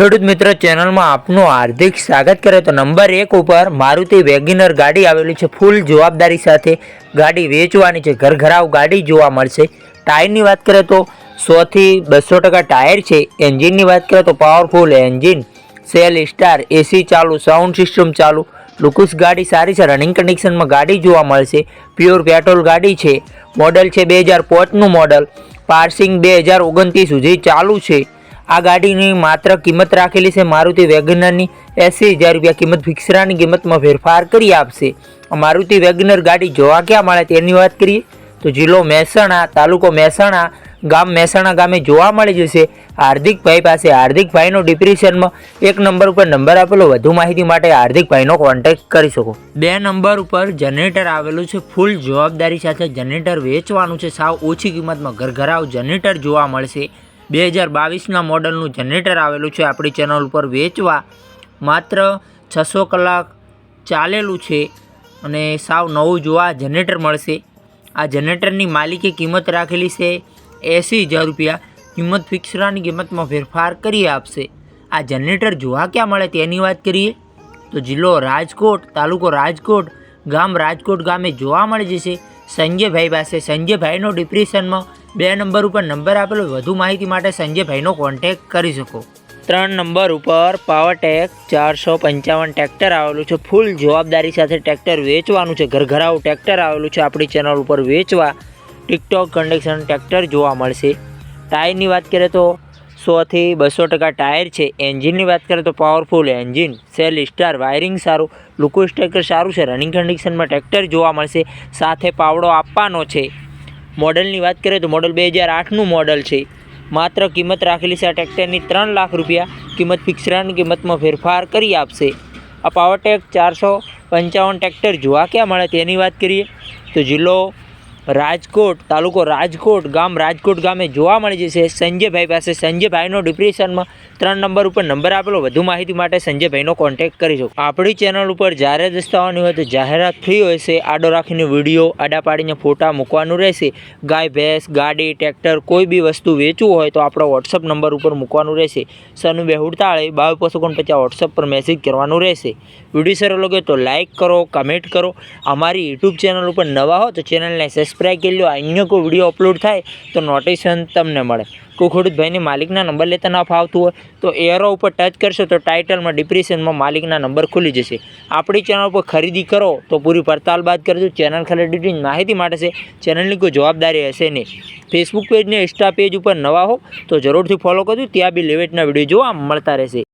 ખેડૂત મિત્ર ચેનલમાં આપનું હાર્દિક સ્વાગત કરે તો નંબર એક ઉપર મારુતિ વેગિનર ગાડી આવેલી છે. ફૂલ જવાબદારી સાથે ગાડી વેચવાની છે. ઘરઘરાવ ગાડી જોવા મળશે. ટાયરની વાત કરીએ તો સોથી બસો ટકા ટાયર છે. એન્જિનની વાત કરીએ તો powerful engine self start AC ચાલુ સાઉન્ડ સિસ્ટમ ચાલુ. લુકુસ ગાડી સારી છે. રનિંગ કન્ડિશનમાં ગાડી જોવા મળશે. પ્યોર પેટ્રોલ ગાડી છે. મોડલ છે બે હજાર પોચનું મોડલ. પાર્સિંગ બે હજાર ઓગણત્રીસ સુધી ચાલુ છે. આ ગાડીની માત્ર કિંમત રાખેલી છે. મારુતિ વેગનરની એંસી હજાર રૂપિયા કિંમત ફિક્સરાની કિંમતમાં ફેરફાર કરી આપશે. મારુતિ વેગનર ગાડી જોવા ક્યાં મળે તેની વાત કરીએ તો જિલ્લો મહેસાણા, તાલુકો મહેસાણા, ગામ મહેસાણા ગામે જોવા મળી જશે. હાર્દિકભાઈ પાસે હાર્દિકભાઈનો ડિપ્રેશનમાં એક નંબર ઉપર નંબર આપેલો. વધુ માહિતી માટે હાર્દિકભાઈનો કોન્ટેક્ટ કરી શકો. બે નંબર ઉપર જનરેટર આવેલું છે. ફૂલ જવાબદારી સાથે જનરેટર વેચવાનું છે. સાવ ઓછી કિંમતમાં ઘરઘરાવ જનરેટર જોવા મળશે. બે હજાર બાવીસના મોડલનું જનરેટર આવેલું છે આપણી ચેનલ ઉપર વેચવા. માત્ર છસો કલાક ચાલેલું છે અને સાવ નવું જોવા જનરેટર મળશે. આ જનરેટરની માલિકે કિંમત રાખેલી છે એંસી હજાર રૂપિયા. કિંમત ફિક્સરાની કિંમતમાં ફેરફાર કરી આપશે. આ જનરેટર જોવા ક્યાં મળે તેની વાત કરીએ? તો જિલ્લો રાજકોટ, તાલુકો રાજકોટ, ગામ રાજકોટ ગામે જોવા મળી જશે. સંજયભાઈ પાસે. સંજયભાઈનો ડિપ્રેશનમાં બે નંબર ઉપર નંબર આપેલો વધુ માહિતી માટે સંજયભાઈનો કોન્ટેક કરી શકો. ત્રણ નંબર ઉપર પાવરટેક ચારસો પંચાવન ટ્રેક્ટર આવેલું છે. ફૂલ જવાબદારી સાથે ટ્રેક્ટર વેચવાનું છે. ઘરઘરાવ ટ્રેક્ટર આવેલું છે આપણી ચેનલ ઉપર વેચવા. ટિકટોક કન્ડિશન ટ્રેક્ટર જોવા મળશે. ટાયરની વાત કરીએ તો સોથી બસો ટકા ટાયર છે. એન્જિનની વાત કરીએ તો powerful engine self start wiring સારું. લુકુસ ટ્રેક્ટર સારું છે. રનિંગ કન્ડિશનમાં ટ્રેક્ટર જોવા મળશે. સાથે પાવડો આપવાનો છે. મોડલની વાત કરીએ તો મોડલ બે હજાર આઠનું મોડલ છે. માત્ર કિંમત રાખેલી છે આ ટ્રેક્ટરની ત્રણ લાખ રૂપિયા. કિંમત ફિક્સરાની કિંમતમાં ફેરફાર કરી આપશે. આ પાવરટેક ચારસો પંચાવન ટ્રેક્ટર જોવા ક્યાં મળે તેની વાત કરીએ તો જિલ્લો રાજકોટ, તાલુકો રાજકોટ ગામ, રાજકોટ ગામે જોવા મળી જશે. સંજયભાઈ પાસે સંજયભાઈનો ડિપ્રેશનમાં ત્રણ નંબર ઉપર નંબર આપેલો. વધુ માહિતી માટે સંજયભાઈનો કોન્ટેક્ટ કરી શકો આપણી ચેનલ ઉપર જ્યારે દસ્તાવાની હોય તો જાહેરાત ફ્રી હોય છે. આડો રાખીને વીડિયો, આડા પાડીને ફોટા મૂકવાનું રહેશે. ગાય, ભેંસ, ગાડી ટ્રેક્ટર કોઈ બી વસ્તુ વેચવું હોય તો આપણો વોટ્સઅપ નંબર ઉપર મૂકવાનું રહેશે. સનુ બેહુડતાળે બાવીસ પસો પચાસ વોટ્સઅપ પર મેસેજ કરવાનું રહેશે. વીડિયો સારો લાગે તો લાઇક કરો કમેન્ટ કરો. અમારી યુટ્યુબ ચેનલ ઉપર નવા હો તો ચેનલને સબસ્ક્રાઈબ કરી લો. અન્ય કોઈ વીડિયો અપલોડ થાય તો નોટિફિકેશન તમને મળે. કોઈ ખેડૂત ભાઈને માલિકના નંબર લેતા ના ફાવતું હોય તો એરો ઉપર ટચ કરશો તો ટાઇટલમાં ડિપ્રેશનમાં માલિકના નંબર ખુલી જશે. આપણી ચેનલ પર ખરીદી કરો તો પૂરી પડતાલ બાદ કરજો. ચેનલ ખાલી ડિટેલ માહિતી માટે છે. ચેનલની કોઈ જવાબદારી હશે નહીં. ફેસબુક પેજ ને ઇન્સ્ટા પેજ ઉપર નવા હો તો જરૂરથી ફોલો કરજો. ત્યાં બી લેવેટના વીડિયો જોવા મળતા રહેશે.